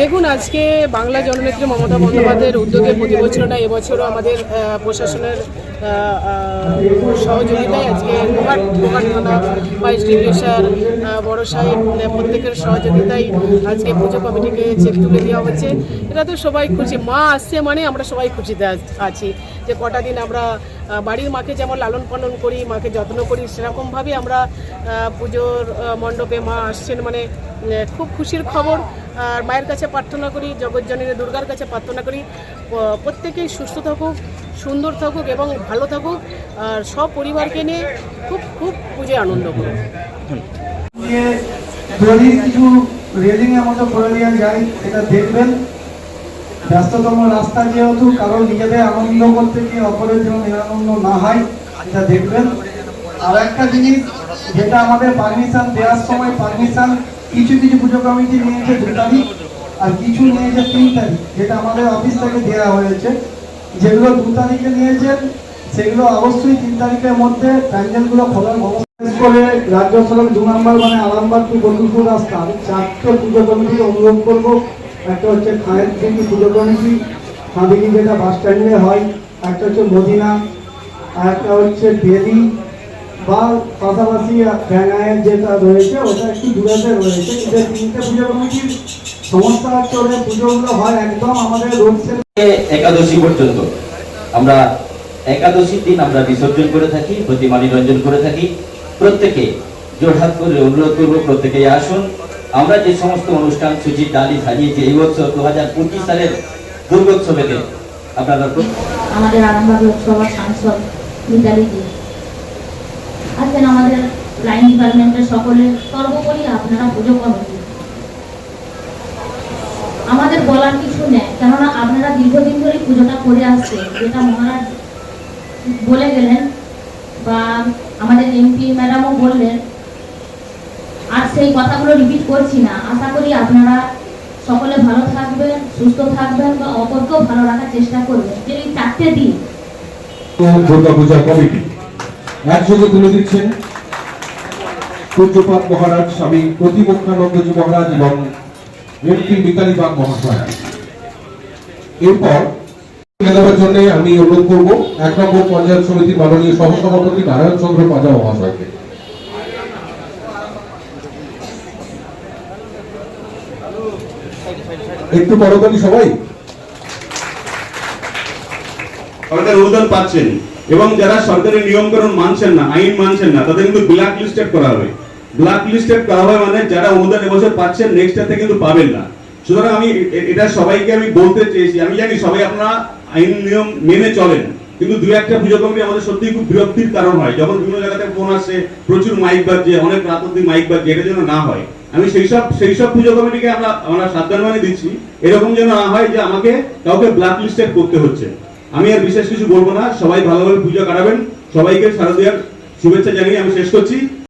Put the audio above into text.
দেখুন, আজকে বাংলা জননেত্রী মমতা বন্দ্যোপাধ্যায়ের উদ্যোগে প্রতি বছর না এবছরও আমাদের প্রশাসনের সহযোগিতায় আজকে গোঘাট ভাইস ডিভিশন বড় সাহেব প্রত্যেকের সহযোগিতায় আজকে পুজো কমিটিকে চেক তুলে দেওয়া হচ্ছে। এটা তো সবাই খুশি। মা আসছে মানে আমরা সবাই খুশিতে আছি যে কটা দিন আমরা বাড়ির মাকে যেমন লালন পালন করি, মাকে যত্ন করি সেরকমভাবে আমরা পুজোর মণ্ডপে মা আসছেন মানে খুব খুশির খবর। আর মায়ের কাছে প্রার্থনা করি জগজ্জনীর দুর্গার কাছে প্রার্থনা করি প্রত্যেকেই সুস্থ থাকুক, সুন্দর থাকুক এবং ভালো থাকুক, আর সব পরিবারকে নিয়ে খুব খুব পুজোয় আনন্দ করুক যদি কিছু রেলিং এর মতো করে এটা দেখবেন। ব্যস্ততম রাস্তা যেহেতু কারও নিজেদের আনন্দ করতে গিয়ে অপরের জন্য নিরানন্দ না হয় এটা দেখবেন। আর একটা জিনিস, যেটা আমাদের পারমিশন দেওয়ার সময় পারমিশন কিছু কিছু পুজো কমিটি নিয়েছে দু তারিখ আর কিছু নিয়েছে তিন তারিখ, যেটা আমাদের অফিস থেকে দেওয়া হয়েছে। যেগুলো দু তারিখে নিয়েছেন, সেগুলো অবশ্যই তিন তারিখের মধ্যে প্যান্ডেলগুলো খোলার ব্যবস্থা করে রাজ্য সড়ক দু নম্বর মানে আরামবাগ টু বদলপুর রাস্তা। চারটে পুজো কমিটিকে অনুরোধ করব। একটা হচ্ছে খায়ের থেকে পুজো কমিটি খাদিকি যেটা বাস স্ট্যান্ডে হয়। একটা হচ্ছে মদিনা, আর একটা হচ্ছে বেদি। বা পাশাপাশি ব্যাঙায়ের যেটা রয়েছে ওটা একটু দূরেতে রয়েছে। কিন্তু তিনটে পুজো কমিটির সমস্যা হচ্ছে ওদের পুজোগুলো হয় একদম আমাদের রোড একাদশী পর্যন্ত। আমরা একাদশীর দিন আমরা বিসর্জন করে থাকি প্রতিমা নিরঞ্জন করে থাকি। প্রত্যেকে জোরহাত করে অনুরোধ করব প্রত্যেকে আসুন। আমরা যে সমস্ত অনুষ্ঠান সূচি ডালি সাজিয়েছি এই বছর দু হাজার পঁচিশ সালের দুর্গোৎসবেতে আপনারা আমাদের আরামবাগ লোকসভার সাংসদ মিতালি আছেন আমাদের লাইন ডিপার্টমেন্টের সকলে, সর্বোপরি আপনারা পুজো কমিটি আমাদের বলার কিছু নেই, কেননা আপনারা দীর্ঘদিন ধরে পুজোটা করে আসছে যেটা মহারাজ বলে গেলেন, বা আমাদের এমপি ম্যাডামও বললেন। আর সেই কথাগুলো রিপিট করছি না, আশা করি আপনারা সকলে ভালো থাকবেন, সুস্থ থাকবেন, বা অপরকেও ভালো রাখার চেষ্টা করবেন। যে এই চারটে দিন দুর্গা পূজা কমিটি। একযোগে তুলে দিচ্ছেন পূজ্যপাত মহারাজ, স্বামী প্রতিমুখানন্দজি মহারাজ এবং এমপি মিতালি মহাশয়। এরপর দেওয়ার জন্য আমি অনুরোধ করব, এক নম্বর পঞ্চায়েত সমিতির মাননীয় সহসভাপতি নারায়ণ চন্দ্র পাজা মহাশয়কে। একটু করতালি সবাই? সরকার অনুদান পাচ্ছেন। এবং যারা সরকারি নিয়মকানুন মানছেন না, আইন মানছেন না, তাদের কিন্তু ব্ল্যাক লিস্টেড করা হবে। ব্ল্যাক লিস্টেড করা হয় মানে যারা অনুদান এবছর পাচ্ছেন নেক্সট ইয়ারতে কিন্তু পাবেন না। সুতরাং আমি এটা সবাইকে আমি বলতে চেয়েছি, আমি জানি সবাই আপনারা আইন নিয়ম মেনে চলেন, কিন্তু দুই একটা পুজো কমিটি আমাদের সত্যিই খুব বিরক্তির কারণ হয়। যখন বিভিন্ন জায়গাতে ফোন আসে, প্রচুর মাইক বাজছে, অনেক রাত অব্দি মাইক বাজছে, এটা যেন না হয়। আমি সেই সব সেই সব পুজো কমিটিকে আমরা আমরা সাবধান মানে দিচ্ছি, এরকম যেন না হয় যে আমাকে কাউকে ব্ল্যাক লিস্টেড করতে হচ্ছে। আমি আর বিশেষ কিছু বলব না। সবাই ভালোভাবে পূজা কাটাবেন। সবাইকে শারদীয়ার শুভেচ্ছা জানিয়ে আমি শেষ করছি।